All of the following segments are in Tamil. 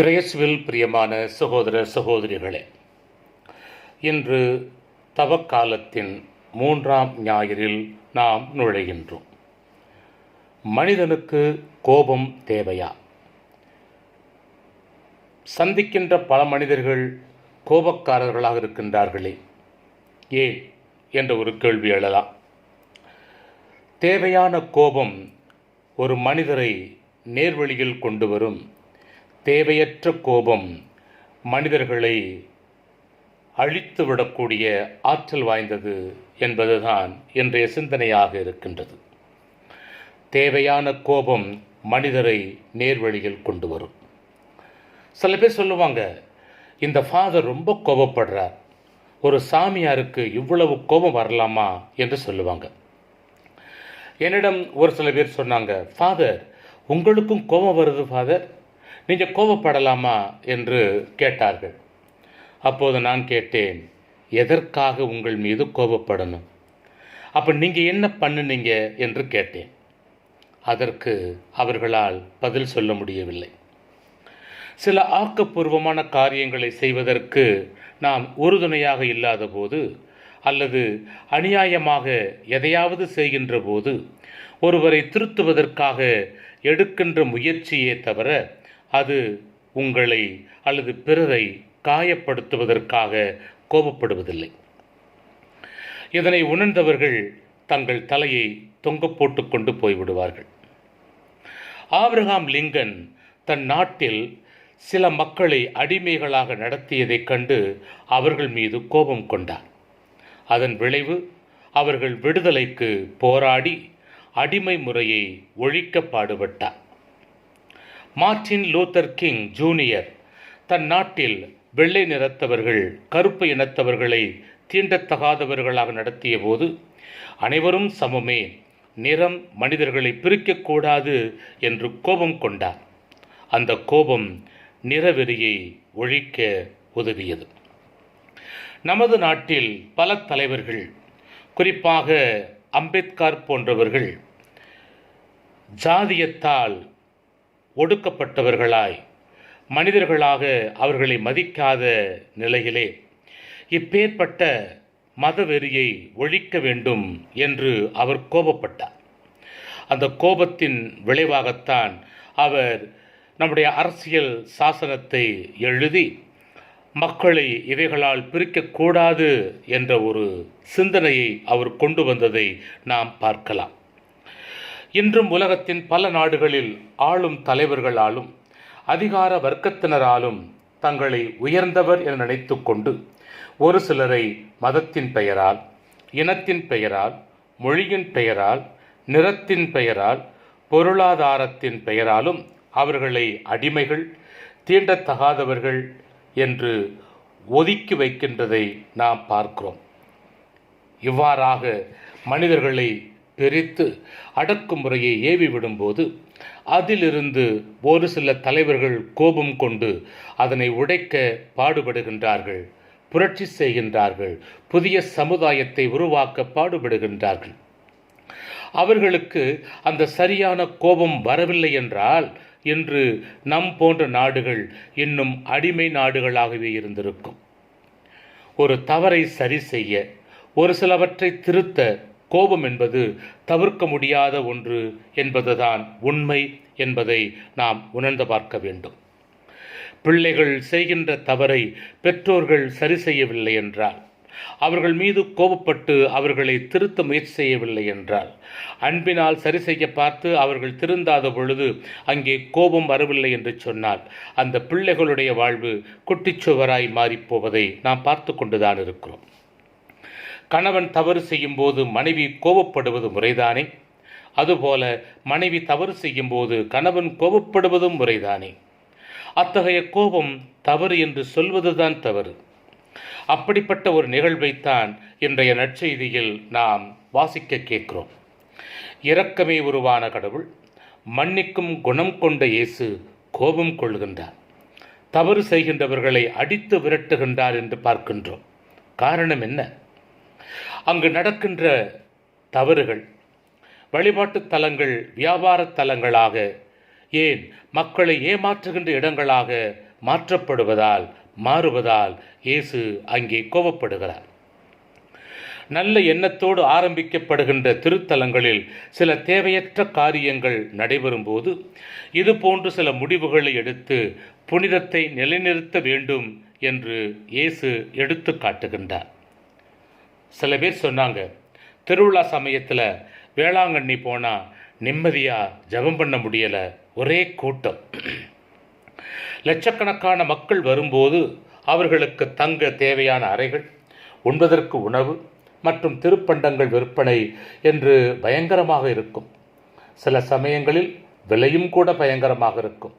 கிரேஸ்வில் பிரியமான சகோதர சகோதரிகளே இன்று தவக்காலத்தின் மூன்றாம் ஞாயிறில் நாம் நுழைகின்றோம். மனிதனுக்கு கோபம் தேவையா? சந்திக்கின்ற பல மனிதர்கள் கோபக்காரர்களாக இருக்கின்றார்களே ஏன் என்ற ஒரு கேள்வி எழலாம். தேவையான கோபம் ஒரு மனிதரை நேர்வழியில் கொண்டு வரும் தேவையற்ற கோபம் மனிதர்களை அழித்து விடக்கூடிய ஆற்றல் வாய்ந்தது என்பதுதான் இன்றைய சிந்தனையாக இருக்கின்றது. தேவையான கோபம் மனிதரை நேர்வழியில் கொண்டு வரும். சில பேர் சொல்லுவாங்க இந்த ஃபாதர் ரொம்ப கோபப்படுறார். ஒரு சாமியாருக்கு இவ்வளவு கோபம் வரலாமா? என்று சொல்லுவாங்க. என்னிடம் ஒரு சில பேர் சொன்னாங்க ஃபாதர் உங்களுக்கும் கோபம் வருது ஃபாதர் நீங்கள் கோபப்படலாமா என்று கேட்டார்கள். அப்போது நான் கேட்டேன் எதற்காக உங்கள் மீது கோபப்படணும்? அப்போ நீங்கள் என்ன பண்ணுனீங்க? என்று கேட்டேன். அதற்கு அவர்களால் பதில் சொல்ல முடியவில்லை. சில ஆக்கப்பூர்வமான காரியங்களை செய்வதற்கு நாம் உறுதுணையாக இல்லாத போது அல்லது அநியாயமாக எதையாவது செய்கின்ற போது ஒருவரை திருத்துவதற்காக எடுக்கின்ற முயற்சியே தவிர அது உங்களை அல்லது பிறரை காயப்படுத்துவதற்காக கோபப்படுவதில்லை. இதனை உணர்ந்தவர்கள் தங்கள் தலையை தொங்க போட்டுக்கொண்டு போய்விடுவார்கள். ஆப்ரஹாம் லிங்கன் தன் நாட்டில் சில மக்களை அடிமைகளாக நடத்தியதைக் கண்டு அவர்கள் மீது கோபம் கொண்டார். அதன் விளைவு அவர்கள் விடுதலைக்கு போராடி அடிமை முறையை ஒழிக்க பாடுபட்டார். Martin Luther King Junior. தன் நாட்டில் வெள்ளை நிறத்தவர்கள் கருப்பு இனத்தவர்களை தீண்டத்தகாதவர்களாக நடத்திய போது அனைவரும் சமமே நிறம் மனிதர்களை பிரிக்கக்கூடாது என்று கோபம் கொண்டார். அந்த கோபம் நிறவெறியை ஒழிக்க உதவியது. நமது நாட்டில் பல தலைவர்கள் குறிப்பாக அம்பேத்கர் போன்றவர்கள் ஜாதியத்தால் ஒடுக்கப்பட்டவர்களாய். மனிதர்களாக அவர்களை மதிக்காத நிலையிலே இப்பேற்பட்ட மதவெறியை ஒழிக்க வேண்டும் என்று அவர் கோபப்பட்டார். அந்த கோபத்தின் விளைவாகத்தான் அவர் நம்முடைய அரசியல் சாசனத்தை எழுதி மக்களை இவைகளால் பிரிக்கக்கூடாது என்ற ஒரு சிந்தனையை அவர் கொண்டு வந்ததை நாம் பார்க்கலாம். இன்றும் உலகத்தின் பல நாடுகளில் ஆளும் தலைவர்களாலும் அதிகார வர்க்கத்தினராலும் தங்களை உயர்ந்தவர் என நினைத்து கொண்டு ஒரு சிலரை மதத்தின் பெயரால் இனத்தின் பெயரால் மொழியின் பெயரால் நிறத்தின் பெயரால் பொருளாதாரத்தின் பெயராலும் அவர்களை அடிமைகள் தீண்டத்தகாதவர்கள் என்று ஒதுக்கி வைக்கின்றதை நாம் பார்க்கிறோம். இவ்வாறாக மனிதர்களை பிரித்து அடக்குமுறையை ஏவி விடும்போது அதிலிருந்து ஒரு சில தலைவர்கள் கோபம் கொண்டு அதனை உடைக்க பாடுபடுகின்றார்கள் புரட்சி செய்கின்றார்கள் புதிய சமுதாயத்தை உருவாக்க பாடுபடுகின்றார்கள். அவர்களுக்கு அந்த சரியான கோபம் வரவில்லை என்றால் இன்று நம் போன்ற நாடுகள் இன்னும் அடிமை நாடுகளாகவே இருந்திருக்கும். ஒரு தவறை சரி செய்ய ஒரு சிலவற்றை திருத்த கோபம் என்பது தவிர்க்க முடியாத ஒன்று என்பதுதான் உண்மை என்பதை நாம் உணர்ந்து பார்க்க வேண்டும். பிள்ளைகள் செய்கின்ற தவறை பெற்றோர்கள் சரி செய்யவில்லை என்றால் அவர்கள் மீது கோபப்பட்டு அவர்களை திருத்த முயற்சி செய்யவில்லை என்றால் அன்பினால் சரி செய்ய பார்த்து அவர்கள் திருந்தாத பொழுது அங்கே கோபம் வரவில்லை என்று சொன்னால் அந்த பிள்ளைகளுடைய வாழ்வு குட்டிச்சுவராய் மாறிப்போவதை நாம் பார்த்து கொண்டுதான் இருக்கிறோம். கணவன் தவறு செய்யும் போது மனைவி கோபப்படுவது முறைதானே? அதுபோல மனைவி தவறு செய்யும் போது கணவன் கோபப்படுவதும் முறைதானே? அத்தகைய கோபம் தவறு என்று சொல்வதுதான் தவறு. அப்படிப்பட்ட ஒரு நிகழ்வைத்தான் இன்றைய நற்செய்தியில் நாம் வாசிக்க கேட்கிறோம். இரக்கமே உருவான கடவுள் மன்னிக்கும் குணம் கொண்ட இயேசு கோபம் கொள்கின்றார். தவறு செய்கின்றவர்களை அடித்து விரட்டுகின்றார் என்று பார்க்கின்றோம். காரணம் என்ன? அங்கு நடக்கின்ற தவறுகள் வழிபாட்டு தலங்கள் வியாபார தலங்களாக ஏன் மக்களை ஏமாற்றுகின்ற இடங்களாக மாற்றப்படுவதால் மாறுவதால் இயேசு அங்கே கோபப்படுகிறார். நல்ல எண்ணத்தோடு ஆரம்பிக்கப்படுகின்ற திருத்தலங்களில் சில தேவையற்ற காரியங்கள் நடைபெறும்போது இது போன்று சில முடிவுகளை எடுத்து புனிதத்தை நிலைநிறுத்த வேண்டும் என்று இயேசு எடுத்து காட்டுகின்றார். சில பேர் சொன்னாங்க திருவிழா சமயத்தில் வேளாங்கண்ணி போனால் நிம்மதியாக ஜெபம் பண்ண முடியலை ஒரே கூட்டம். லட்சக்கணக்கான மக்கள் வரும்போது அவர்களுக்கு தங்க தேவையான அறைகள் உண்பதற்கு உணவு மற்றும் திருப்பண்டங்கள் விற்பனை என்று பயங்கரமாக இருக்கும். சில சமயங்களில் விலையும் கூட பயங்கரமாக இருக்கும்.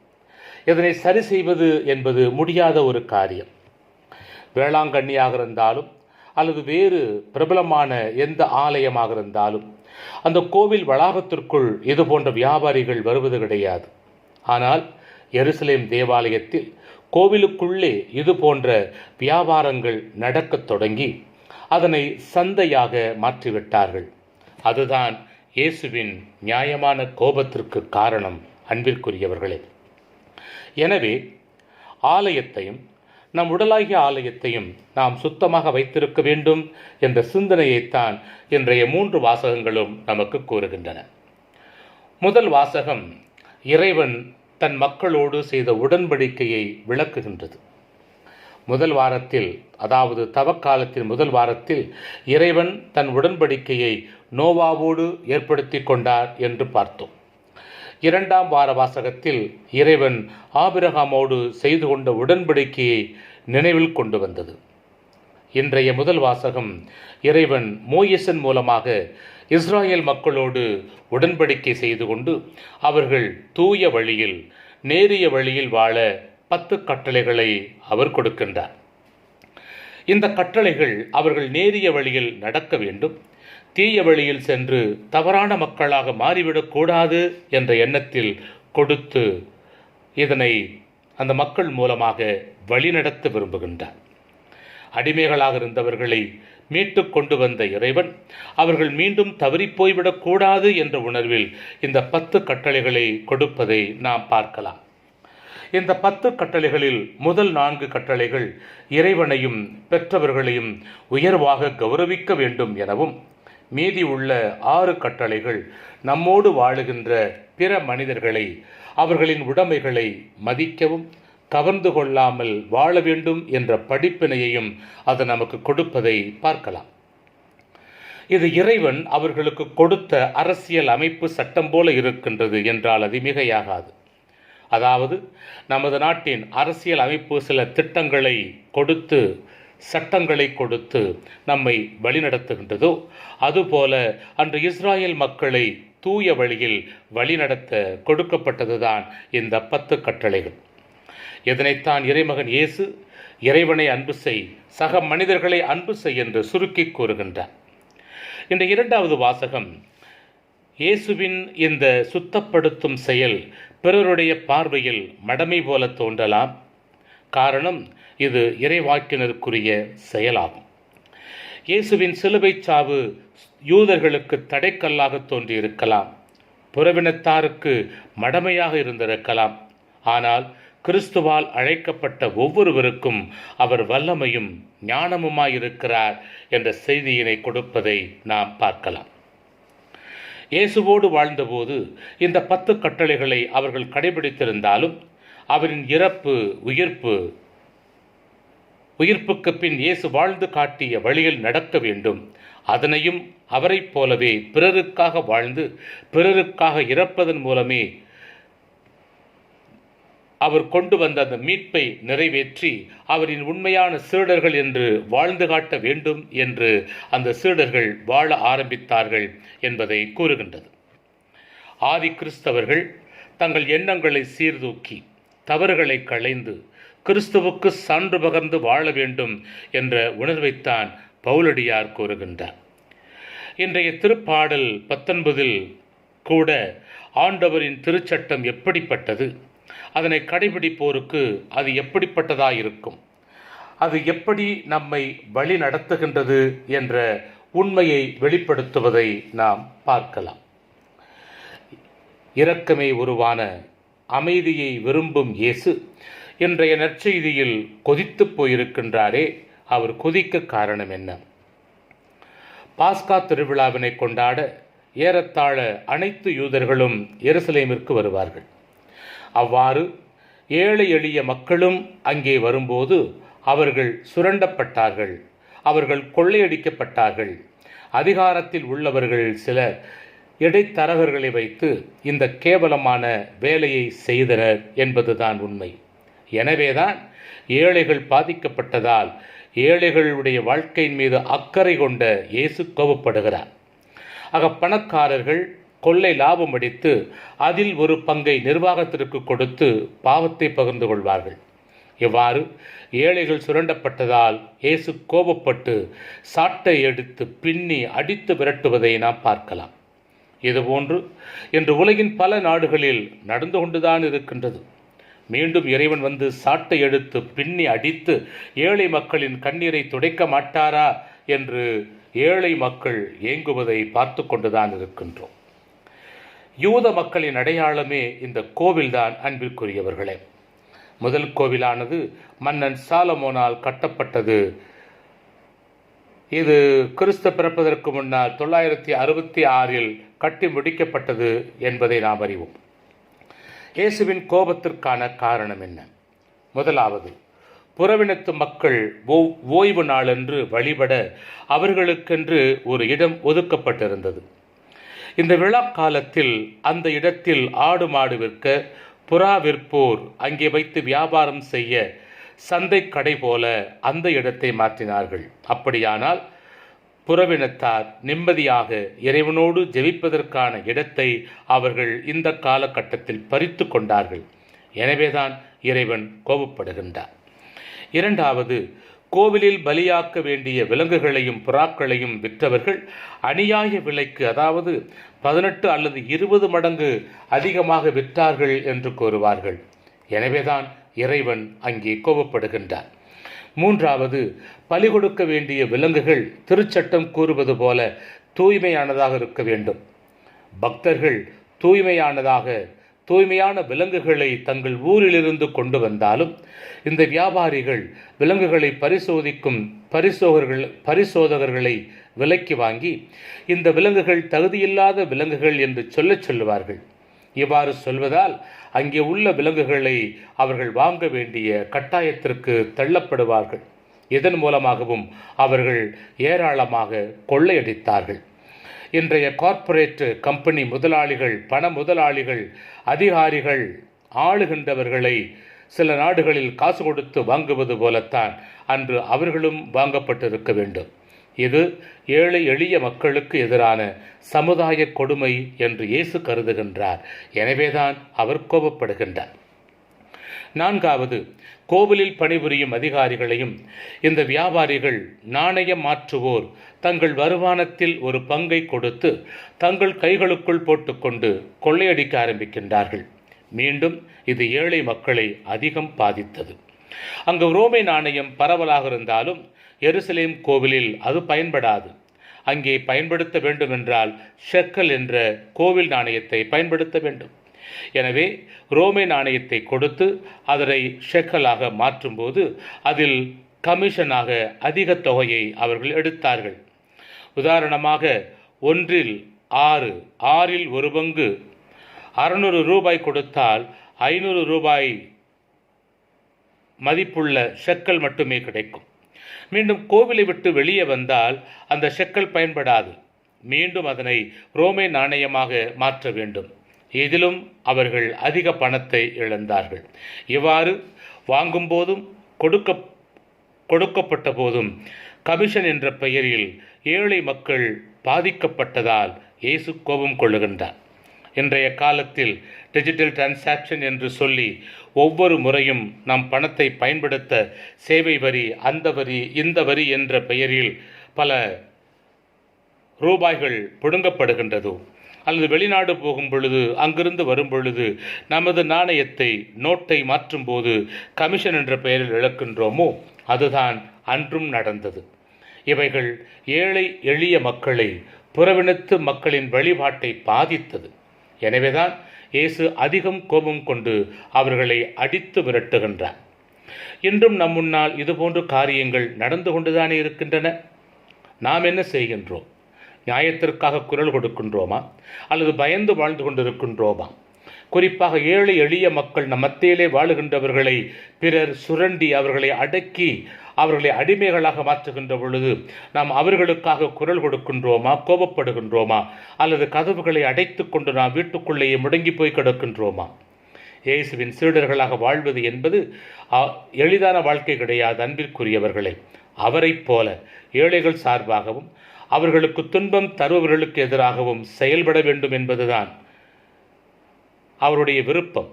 இதனை சரி செய்வது என்பது முடியாத ஒரு காரியம். வேளாங்கண்ணியாக இருந்தாலும் அல்லது வேறு பிரபலமான எந்த ஆலயமாக இருந்தாலும் அந்த கோவில் வளாகத்திற்குள் இது போன்ற வியாபாரிகள் வருவது கிடையாது. ஆனால் எருசலேம் தேவாலயத்தில் கோவிலுக்குள்ளே இது போன்ற வியாபாரங்கள் நடக்கத் தொடங்கி அதனை சந்தையாக மாற்றிவிட்டார்கள். அதுதான் இயேசுவின் நியாயமான கோபத்திற்கு காரணம் அன்பிற்குரியவர்களே. எனவே ஆலயத்தையும் நம் உடலாகிய ஆலயத்தையும் நாம் சுத்தமாக வைத்திருக்க வேண்டும் என்ற சிந்தனையைத்தான் இன்றைய மூன்று வாசகங்களும் நமக்கு கூறுகின்றன. முதல் வாசகம் இறைவன் தன் மக்களோடு செய்த உடன்படிக்கையை விளக்குகின்றது. முதல் வாரத்தில் அதாவது தவக்காலத்தின் முதல் வாரத்தில் இறைவன் தன் உடன்படிக்கையை நோவாவோடு ஏற்படுத்தி கொண்டார் என்று பார்த்தோம். இரண்டாம் வார வாசகத்தில் இறைவன் ஆபிரகாமோடு செய்து கொண்ட உடன்படிக்கையை நினைவில் கொண்டு வந்தது. இன்றைய முதல் வாசகம் இறைவன் மோயசன் மூலமாக இஸ்ராயேல் மக்களோடு உடன்படிக்கை செய்து கொண்டு அவர்கள் தூய வழியில் நேரிய வழியில் வாழ பத்து கட்டளைகளை அவர் கொடுக்கின்றார். இந்த கட்டளைகள் அவர்கள் நேரிய வழியில் நடக்க வேண்டும். தீய வழியில் சென்று தவறான மக்களாக மாறிவிடக்கூடாது என்ற எண்ணத்தில் கொடுத்து இதனை அந்த மக்கள் மூலமாக வழிநடத்த விரும்புகின்றார். அடிமைகளாக இருந்தவர்களை மீட்டு கொண்டு வந்த இறைவன் அவர்கள் மீண்டும் தவறிப் போய்விடக்கூடாது என்ற உணர்வில் இந்த பத்து கட்டளைகளை கொடுப்பதை நாம் பார்க்கலாம். இந்த பத்து கட்டளைகளில் முதல் நான்கு கட்டளைகள் இறைவனையும் பெற்றவர்களையும் உயர்வாக கௌரவிக்க வேண்டும் எனவும் மீதி உள்ள ஆறு கட்டளைகள் நம்மோடு வாழுகின்ற பிற மனிதர்களை அவர்களின் உடைமைகளை மதிக்கவும் கவர்ந்து கொள்ளாமல் வாழ வேண்டும் என்ற படிப்பினையையும் அது நமக்கு கொடுப்பதை பார்க்கலாம். இது இறைவன் அவர்களுக்கு கொடுத்த அரசியல் அமைப்பு சட்டம் போல இருக்கின்றது என்றால் அது மிகையாகாது. அதாவது நமது நாட்டின் அரசியல் அமைப்பு சில திட்டங்களை கொடுத்து சட்டங்களை கொடுத்து நம்மை வழிநடத்துகின்றதோ. அதுபோல அன்று இஸ்ராயேல் மக்களை தூய வழியில் வழிநடத்த கொடுக்கப்பட்டதுதான் இந்த பத்து கட்டளைகள். இதனைத்தான் இறைமகன் இயேசு இறைவனை அன்பு செய் சக மனிதர்களை அன்பு செய் என்று சுருக்கி கூறுகின்றார். இந்த இரண்டாவது வாசகம் இயேசுவின் இந்த சுத்தப்படுத்தும் செயல் பிறருடைய பார்வையில் மடமை போல தோன்றலாம். காரணம் இது இறைவாக்கினருக்குரிய செயலாகும். இயேசுவின் சிலுவை சாவு யூதர்களுக்கு தடைக்கல்லாக தோன்றியிருக்கலாம். புறவினத்தாருக்கு மடமையாக இருந்திருக்கலாம். ஆனால் கிறிஸ்துவால் அழைக்கப்பட்ட ஒவ்வொருவருக்கும் அவர் வல்லமையும் ஞானமுமாயிருக்கிறார் என்ற செய்தியினை கொடுப்பதை நாம் பார்க்கலாம். இயேசுவோடு வாழ்ந்தபோது இந்த பத்து கட்டளைகளை அவர்கள் கடைபிடித்திருந்தாலும் அவரின் இறப்பு உயிர்ப்பு உயிர்ப்புக்கு பின் இயேசு வாழ்ந்து காட்டிய வழியில் நடக்க வேண்டும். அதனையும் அவரைப் போலவே பிறருக்காக வாழ்ந்து பிறருக்காக இறப்பதன் மூலமே அவர் கொண்டு வந்த அந்த மீட்பை நிறைவேற்றி அவரின் உண்மையான சீடர்கள் என்று வாழ்ந்து காட்ட வேண்டும் என்று அந்த சீடர்கள் வாழ ஆரம்பித்தார்கள் என்பதை கூறுகின்றது. ஆதி கிறிஸ்தவர்கள் தங்கள் எண்ணங்களை சீர்தூக்கி தவறுகளை களைந்து கிறிஸ்துவுக்கு சான்று பகர்ந்து வாழ வேண்டும் என்ற உணர்வைத்தான் பவுலடியார் கூறுகின்றார். இன்றைய திருப்பாடல் பத்தொன்பதில் கூட ஆண்டவரின் திருச்சட்டம் எப்படிப்பட்டது? அதனை கடைபிடிப்போருக்கு அது எப்படிப்பட்டதாக இருக்கும்? அது எப்படி நம்மை வழி நடத்துகின்றது என்ற உண்மையை வெளிப்படுத்துவதை நாம் பார்க்கலாம். இரக்கமே உருவான அமைதியை விரும்பும் இயேசு இன்றைய நற்செய்தியில் கொதித்துப் போயிருக்கின்றாரே. அவர் கொதிக்க காரணம் என்ன? பாஸ்கா திருவிழாவினை கொண்டாட ஏறத்தாழ அனைத்து யூதர்களும் எருசலேமிற்கு வருவார்கள். அவ்வாறு ஏழை எளிய மக்களும் அங்கே வரும்போது அவர்கள் சுரண்டப்பட்டார்கள். அவர்கள் கொள்ளையடிக்கப்பட்டார்கள். அதிகாரத்தில் உள்ளவர்கள் சிலர் இடைத்தரகர்களை வைத்து இந்த கேவலமான வேலையை செய்தனர் என்பதுதான் உண்மை. எனவேதான் ஏழைகள் பாதிக்கப்பட்டதால் ஏழைகளுடைய வாழ்க்கையின் மீது அக்கறை கொண்ட இயேசு கோபப்படுகிறார். ஆக பணக்காரர்கள் கொள்ளை லாபம் அடித்து அதில் ஒரு பங்கை நிர்வாகத்திற்கு கொடுத்து பாவத்தை பகிர்ந்து கொள்வார்கள். இவ்வாறு ஏழைகள் சுரண்டப்பட்டதால் இயேசு கோபப்பட்டு சாட்டை எடுத்து பின்னி அடித்து விரட்டுவதை நாம் பார்க்கலாம். இதுபோன்று இன்று உலகின் பல நாடுகளில் நடந்து கொண்டுதான் இருக்கின்றது. மீண்டும் இறைவன் வந்து சாட்டை எடுத்து பின்னி அடித்து ஏழை மக்களின் கண்ணீரை துடைக்க மாட்டாரா என்று ஏழை மக்கள் ஏங்குவதை பார்த்து கொண்டுதான் இருக்கின்றோம். யூத மக்களின் அடையாளமே இந்த கோவில்தான் அன்பிற்குரியவர்களே. முதல் கோவிலானது மன்னன் சாலமோனால் கட்டப்பட்டது. இது கிறிஸ்து பிறப்பதற்கு முன்னால் தொள்ளாயிரத்தி அறுபத்தி ஆறில் கட்டி முடிக்கப்பட்டது என்பதை நாம் அறிவோம். இயேசுவின் கோபத்திற்கான காரணம் என்ன? முதலாவது புறவினத்து மக்கள் ஓய்வு நாளன்று வழிபட அவர்களுக்கென்று ஒரு இடம் ஒதுக்கப்பட்டிருந்தது. இந்த விழா காலத்தில் அந்த இடத்தில் ஆடு மாடு விற்க புறா விற்போர் அங்கே வைத்து வியாபாரம் செய்ய சந்தை கடை போல அந்த இடத்தை மாற்றினார்கள். அப்படியானால் புறவினத்தார் நிம்மதியாக இறைவனோடு ஜெபிப்பதற்கான இடத்தை அவர்கள் இந்த காலகட்டத்தில் பறித்து கொண்டார்கள். எனவேதான் இறைவன் கோபப்படுகின்றார். இரண்டாவது கோவிலில் பலியாக்க வேண்டிய விலங்குகளையும் புறாக்களையும் விற்றவர்கள் அநியாய விலைக்கு அதாவது பதினெட்டு அல்லது இருபது மடங்கு அதிகமாக விற்றார்கள் என்று கூறுவார்கள். எனவேதான் இறைவன் அங்கே கோபப்படுகின்றார். மூன்றாவது பலி கொடுக்க வேண்டிய விலங்குகள் திருச்சட்டம் கூறுவது போல தூய்மையானதாக இருக்க வேண்டும். பக்தர்கள் தூய்மையானதாக தூய்மையான விலங்குகளை தங்கள் ஊரிலிருந்து கொண்டு வந்தாலும் இந்த வியாபாரிகள் விலங்குகளை பரிசோதிக்கும் பரிசோகர்கள் பரிசோதகர்களை விலைக்கு வாங்கி இந்த விலங்குகள் தகுதியில்லாத விலங்குகள் என்று சொல்லச் சொல்லுவார்கள். இவ்வாறு சொல்வதால் அங்கே உள்ள விலங்குகளை அவர்கள் வாங்க வேண்டிய கட்டாயத்திற்கு தள்ளப்படுவார்கள். இதன் மூலமாகவும் அவர்கள் ஏராளமாக கொள்ளையடித்தார்கள். இன்றைய கார்ப்பரேட் கம்பெனி முதலாளிகள் பண முதலாளிகள் அதிகாரிகள் ஆளுகின்றவர்களை சில நாடுகளில் காசு கொடுத்து வாங்குவது போலத்தான் அன்று அவர்களும் வாங்கப்பட்டிருக்க வேண்டும். இது ஏழை எளிய மக்களுக்கு எதிரான சமுதாய கொடுமை என்று இயேசு கருதுகின்றார். எனவேதான் அவர் கோபப்படுகின்றார். நான்காவது கோவிலில் பணிபுரியும் அதிகாரிகளையும் இந்த வியாபாரிகள் நாணயம் மாற்றுவோர் தங்கள் வருமானத்தில் ஒரு பங்கை கொடுத்து தங்கள் கைகளுக்குள் போட்டுக்கொண்டு கொள்ளையடிக்க ஆரம்பிக்கின்றார்கள். மீண்டும் இது ஏழை மக்களை அதிகம் பாதித்தது. அங்கு ரோமை நாணயம் பரவலாக இருந்தாலும் எருசலேம் கோவிலில் அது பயன்படாது. அங்கே பயன்படுத்த வேண்டுமென்றால் ஷெக்கல் என்ற கோவில் நாணயத்தை பயன்படுத்த வேண்டும். எனவே ரோமை நாணயத்தை கொடுத்து அதனை ஷெக்கலாக மாற்றும்போது அதில் கமிஷனாக அதிக தொகையை அவர்கள் எடுத்தார்கள். உதாரணமாக ஒன்றில் ஆறு ஆறில் ஒரு பங்கு. அறுநூறு ரூபாய் கொடுத்தால் ஐநூறு ரூபாய் மதிப்புள்ள செக்கல் மட்டுமே கிடைக்கும். மீண்டும் கோவிலை விட்டு வெளியே வந்தால் அந்த செக்கல் பயன்படாது. மீண்டும் அதனை ரோமை நாணயமாக மாற்ற வேண்டும். இதிலும் அவர்கள் அதிக பணத்தை இழந்தார்கள். இவ்வாறு வாங்கும்போதும் கொடுக்க கொடுக்கப்பட்ட போதும் கமிஷன் என்ற பெயரில் ஏழை மக்கள் பாதிக்கப்பட்டதால் இயேசு கோபம் கொள்ளுகின்றார். இன்றைய காலத்தில் டிஜிட்டல் டிரான்சாக்ஷன் என்று சொல்லி ஒவ்வொரு முறையும் நம் பணத்தை பயன்படுத்த சேவை வரி அந்த வரி இந்த வரி என்ற பெயரில் பல ரூபாய்கள் பிடுங்கப்படுகின்றது. அல்லது வெளிநாடு போகும் பொழுது அங்கிருந்து வரும் பொழுது நமது நாணயத்தை நோட்டை மாற்றும் போது கமிஷன் என்ற பெயரில் இழக்கின்றோமோ? அதுதான் அன்றும் நடந்தது. இவைகள் ஏழை எளிய மக்களை புறவினத்து மக்களின் வழிபாட்டை பாதித்தது. எனவேதான் இயேசு அதிகம் கோபம் கொண்டு அவர்களை அடித்து விரட்டுகின்றார். இன்றும் நம் முன்னால் இதுபோன்ற காரியங்கள் நடந்து கொண்டுதானே இருக்கின்றன. நாம் என்ன செய்கின்றோம்? நியாயத்திற்காக குரல் கொடுக்கின்றோமா? அல்லது பயந்து வாழ்ந்து கொண்டிருக்கின்றோமா? குறிப்பாக ஏழை எளிய மக்கள் நம் மத்தியிலே வாழுகின்றவர்களை பிறர் சுரண்டி அவர்களை அடக்கி அவர்களை அடிமைகளாக மாற்றுகின்ற பொழுது நாம் அவர்களுக்காக குரல் கொடுக்கின்றோமா கோபப்படுகின்றோமா? அல்லது கதவுகளை அடைத்து கொண்டு நாம் வீட்டுக்குள்ளேயே முடங்கி போய் கிடக்கின்றோமா? இயேசுவின் சீடர்களாக வாழ்வது என்பது அ- எளிதான வாழ்க்கை கிடையாது அன்பிற்குரியவர்களை. அவரைப் போல ஏழைகள் சார்பாகவும் அவர்களுக்கு துன்பம் தருபவர்களுக்கு எதிராகவும் செயல்பட வேண்டும் என்பதுதான் அவருடைய விருப்பம்.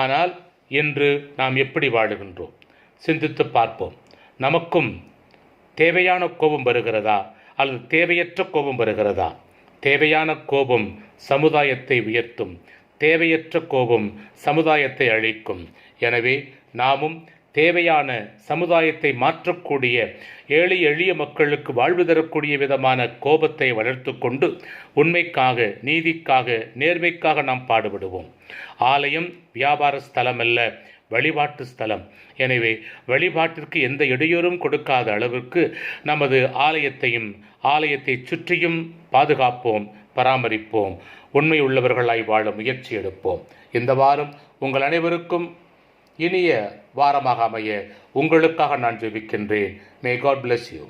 ஆனால் இன்று நாம் எப்படி வாழுகின்றோம்? சிந்தித்து பார்ப்போம். நமக்கும் தேவையான கோபம் வருகிறதா? அல்லது தேவையற்ற கோபம் வருகிறதா? தேவையான கோபம் சமுதாயத்தை உயர்த்தும். தேவையற்ற கோபம் சமுதாயத்தை அழிக்கும். எனவே நாமும் தேவையான சமுதாயத்தை மாற்றக்கூடிய ஏழை எளிய மக்களுக்கு வாழ்வு தரக்கூடிய விதமான கோபத்தை வளர்த்து கொண்டு உண்மைக்காக நீதிக்காக நேர்மைக்காக நாம் பாடுபடுவோம். ஆலயம் வியாபார ஸ்தலம் அல்ல வழிபாட்டு ஸ்தலம். எனவே வழிபாட்டிற்கு எந்த இடையூறும் கொடுக்காத அளவிற்கு நமது ஆலயத்தையும் ஆலயத்தை சுற்றியும் பாதுகாப்போம் பராமரிப்போம். உண்மை உள்ளவர்களாய் வாழ முயற்சி எடுப்போம். இந்த வாரம் உங்கள் அனைவருக்கும் இனிய வாரமாக அமைய உங்களுக்காக நான் ஜெபிக்கின்றேன். May God bless you